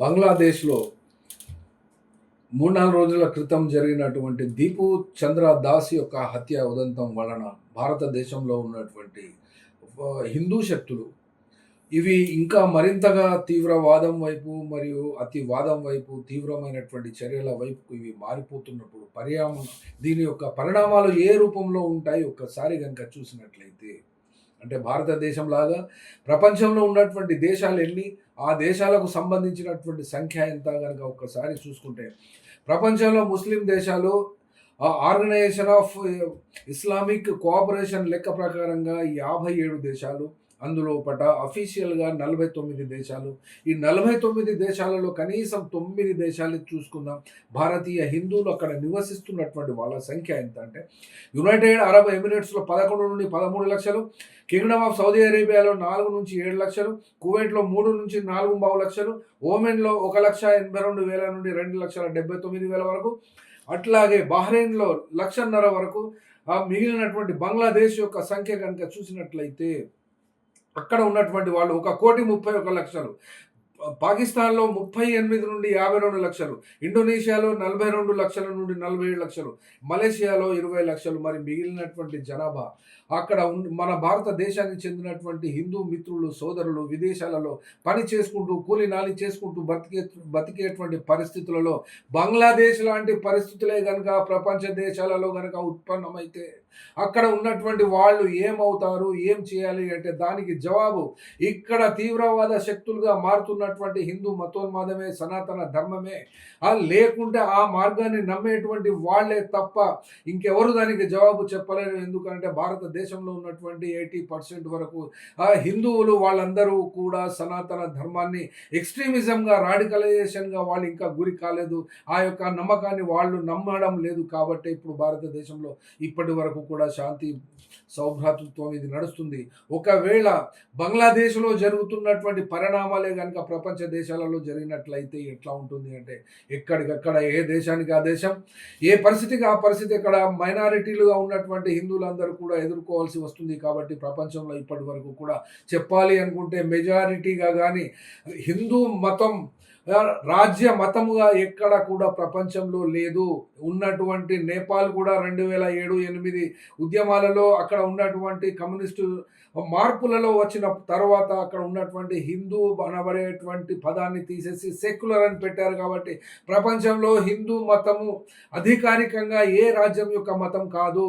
బంగ్లాదేశ్లో మూడు నాలుగు రోజుల క్రితం జరిగినటువంటి దీపు చంద్ర దాస్ యొక్క హత్య ఉదంతం వలన భారతదేశంలో ఉన్నటువంటి హిందూ శక్తులు ఇవి ఇంకా మరింతగా తీవ్రవాదం వైపు మరియు అతివాదం వైపు తీవ్రమైనటువంటి చర్యల వైపు ఇవి మారిపోతున్నప్పుడు పర్యావరణ దీని యొక్క పరిణామాలు ఏ రూపంలో ఉంటాయి? ఒక్కసారి కనుక చూసినట్లయితే అంటే భారతదేశం లాగా ప్రపంచంలో ఉన్నటువంటి దేశాలు ఎన్ని ఆ దేశాలకు సంబంధించినటువంటి సంఖ్య ఎంత కనుక ఒక్కసారి చూసుకుంటే ప్రపంచంలో ముస్లిం దేశాలు ఆ ఆర్గనైజేషన్ ఆఫ్ ఇస్లామిక్ కోఆపరేషన్ లెక్క ప్రకారంగా యాభై ఏడు దేశాలు అందులో పట అఫీషియల్గా నలభై తొమ్మిది దేశాలు. ఈ నలభై తొమ్మిది దేశాలలో కనీసం తొమ్మిది దేశాలు చూసుకుందాం. భారతీయ హిందువులు అక్కడ నివసిస్తున్నటువంటి వాళ్ళ సంఖ్య ఎంత అంటే యునైటెడ్ అరబ్ ఎమిరేట్స్లో పదకొండు నుండి పదమూడు లక్షలు కింగ్డమ్ ఆఫ్ సౌదీ అరేబియాలో నాలుగు నుంచి ఏడు లక్షలు కువైట్లో మూడు నుంచి నాలుగు బావు లక్షలు ఓమెన్లో ఒక లక్ష ఎనభై రెండు వేల నుండి రెండు లక్షల డెబ్బై తొమ్మిది వేల వరకు అట్లాగే బహ్రెయిన్లో లక్షన్నర వరకు ఆ మిగిలినటువంటి బంగ్లాదేశ్ యొక్క సంఖ్య కనుక చూసినట్లయితే అక్కడ ఉన్నటువంటి వాళ్ళు ఒక కోటి ముప్పై ఒక లక్షలు. పాకిస్తాన్లో ముప్పై ఎనిమిది నుండి యాభై రెండు లక్షలు ఇండోనేషియాలో నలభై రెండు లక్షల నుండి నలభై ఏడు లక్షలు మలేషియాలో ఇరవై లక్షలు మరి మిగిలినటువంటి జనాభా. అక్కడ మన భారతదేశానికి చెందినటువంటి హిందూ మిత్రులు సోదరులు విదేశాలలో పని చేసుకుంటూ కూలి నాలి చేసుకుంటూ బతికే బతికేటువంటి పరిస్థితులలో బంగ్లాదేశ్ లాంటి పరిస్థితులే కనుక ప్రపంచ దేశాలలో కనుక ఉత్పన్నమైతే అక్కడ ఉన్నటువంటి వాళ్ళు ఏమవుతారు ఏం చేయాలి అంటే దానికి జవాబు ఇక్కడ తీవ్రవాద శక్తులుగా మారుతున్న ఉన్నటువంటి హిందూ మతోన్మాదమే సనాతన ధర్మమే ఆ లేకుంటే ఆ మార్గాన్ని నమ్మేటువంటి వాళ్ళే తప్ప ఇంకెవరు దానికి జవాబు చెప్పలేరు. ఎందుకంటే భారతదేశంలో ఉన్నటువంటి ఎయిటీ పర్సెంట్ వరకు ఆ హిందువులు వాళ్ళందరూ కూడా సనాతన ధర్మాన్ని ఎక్స్ట్రీమిజంగా రాడికలైజేషన్గా వాళ్ళు ఇంకా గురి కాలేదు. ఆ యొక్క నమ్మకాన్ని వాళ్ళు నమ్మడం లేదు కాబట్టి ఇప్పుడు భారతదేశంలో ఇప్పటి వరకు కూడా శాంతి సౌభ్రాతృత్వం ఇది నడుస్తుంది. ఒకవేళ బంగ్లాదేశ్లో జరుగుతున్నటువంటి పరిణామాలే కనుక ప్రపంచ దేశాలలో జరిగినట్లయితే ఎట్లా ఉంటుంది అంటే ఎక్కడికక్కడ ఏ దేశానికి ఆ దేశం? ఏ పరిస్థితికి ఆ పరిస్థితి ఇక్కడ మైనారిటీలుగా ఉన్నటువంటి హిందువులందరూ కూడా ఎదుర్కోవాల్సి వస్తుంది కాబట్టి ప్రపంచంలో ఇప్పటి వరకు కూడా చెప్పాలి అనుకుంటే మెజారిటీగా కానీ హిందూ మతం రాజ్య మతముగా ఎక్కడ కూడా ప్రపంచంలో లేదు. ఉన్నటువంటి నేపాల్ కూడా రెండు వేల ఏడు ఎనిమిది ఉద్యమాలలో అక్కడ ఉన్నటువంటి కమ్యూనిస్టు మార్పులలో వచ్చిన తర్వాత అక్కడ ఉన్నటువంటి హిందూ అనబడేటువంటి పదాన్ని తీసేసి సెక్యులర్ అని పెట్టారు కాబట్టి ప్రపంచంలో హిందూ మతము అధికారికంగా ఏ రాజ్యం యొక్క మతం కాదు.